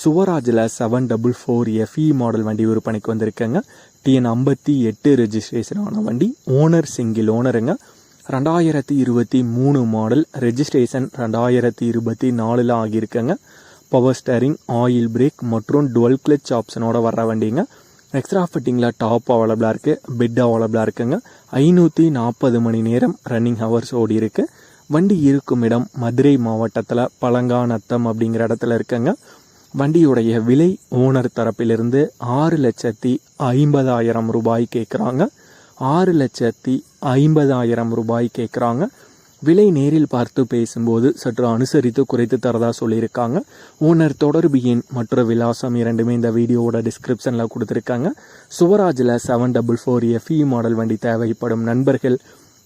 சுவராஜில் seven double four FE model வண்டி விற்பனைக்கு வந்திருக்கேங்க. TN ஐம்பத்தி எட்டு ரெஜிஸ்ட்ரேஷன் ஆன வண்டி ஓனர் சிங்கிள் ஓனருங்க ரெண்டாயிரத்தி இருபத்தி மூணு மாடல் ரெஜிஸ்ட்ரேஷன் ரெண்டாயிரத்தி இருபத்தி நாலில் ஆகியிருக்கேங்க. பவர் ஸ்டேரிங் ஆயில் பிரேக் மற்றும் டுவெல் கிளச் ஆப்ஷனோட வர்ற வண்டிங்க. எக்ஸ்ட்ரா ஃபிட்டிங்கில் டாப் அவைலபிளாக இருக்குது பெட் அவைலபிளாக இருக்குங்க. ஐநூற்றி நாற்பது மணி நேரம் ரன்னிங் ஹவர்ஸ் ஓடி இருக்குது வண்டி இருக்கும் இடம் மதுரை மாவட்டத்தில் பழங்காநத்தம் அப்படிங்கிற இடத்துல இருக்குங்க. வண்டியுடைய விலை ஓனர் தரப்பிலிருந்து ஆறு லட்சத்தி ஐம்பதாயிரம் ரூபாய் கேட்குறாங்க. ஆறு லட்சத்தி ஐம்பதாயிரம் ரூபாய் கேட்குறாங்க. விலை நேரில் பார்த்து பேசும்போது சற்று அனுசரித்து குறைத்து தரதா சொல்லியிருக்காங்க. ஓனர் தொடர்பு எண் மற்ற விலாசம் இரண்டுமே இந்த வீடியோவோட டிஸ்கிரிப்ஷனில் கொடுத்துருக்காங்க. சுவராஜில் seven double four FE model வண்டி தேவைப்படும் நண்பர்கள்